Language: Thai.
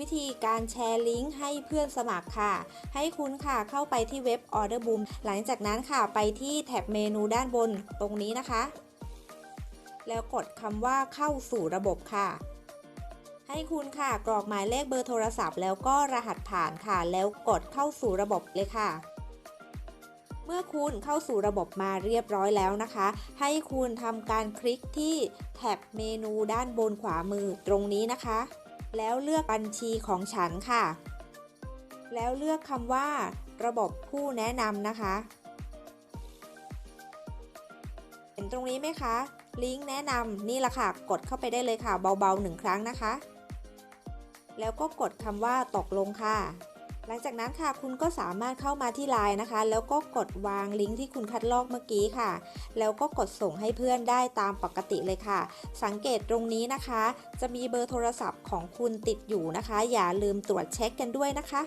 วิธีการแชร์ลิงก์ให้เพื่อนสมัครค่ะ ให้คุณค่ะเข้าไปที่เว็บ Order Boom หลังจากนั้นค่ะไปที่แท็บเมนูด้านบนตรงนี้นะคะ แล้วกดคำว่าเข้าสู่ระบบค่ะ ให้คุณค่ะกรอกหมายเลขเบอร์โทรศัพท์แล้วก็รหัสผ่านค่ะ แล้วกดเข้าสู่ระบบเลยค่ะ เมื่อคุณเข้าสู่ระบบมาเรียบร้อยแล้วนะคะ ให้คุณทำการคลิกที่แท็บเมนูด้านบนขวามือตรงนี้นะคะ แล้วเลือกบัญชีของฉันค่ะ แล้วเลือกคำว่า ระบบผู้แนะนำนะคะ เห็นตรงนี้ไหมคะ ลิงก์แนะนำนี่แหละค่ะ กดเข้าไปได้เลยค่ะ เบาๆหนึ่งครั้งนะคะ แล้วก็กดคำว่าตกลงค่ะ หลังจากนั้นค่ะคุณก็สามารถเข้ามาที่ไลน์นะคะ แล้วก็กดวางลิงก์ที่คุณคัดลอกเมื่อกี้ค่ะ แล้วก็กดส่งให้เพื่อนได้ตามปกติเลยค่ะ สังเกตตรงนี้นะคะ จะมีเบอร์โทรศัพท์ของคุณติดอยู่นะคะ อย่าลืมตรวจเช็คกันด้วยนะคะ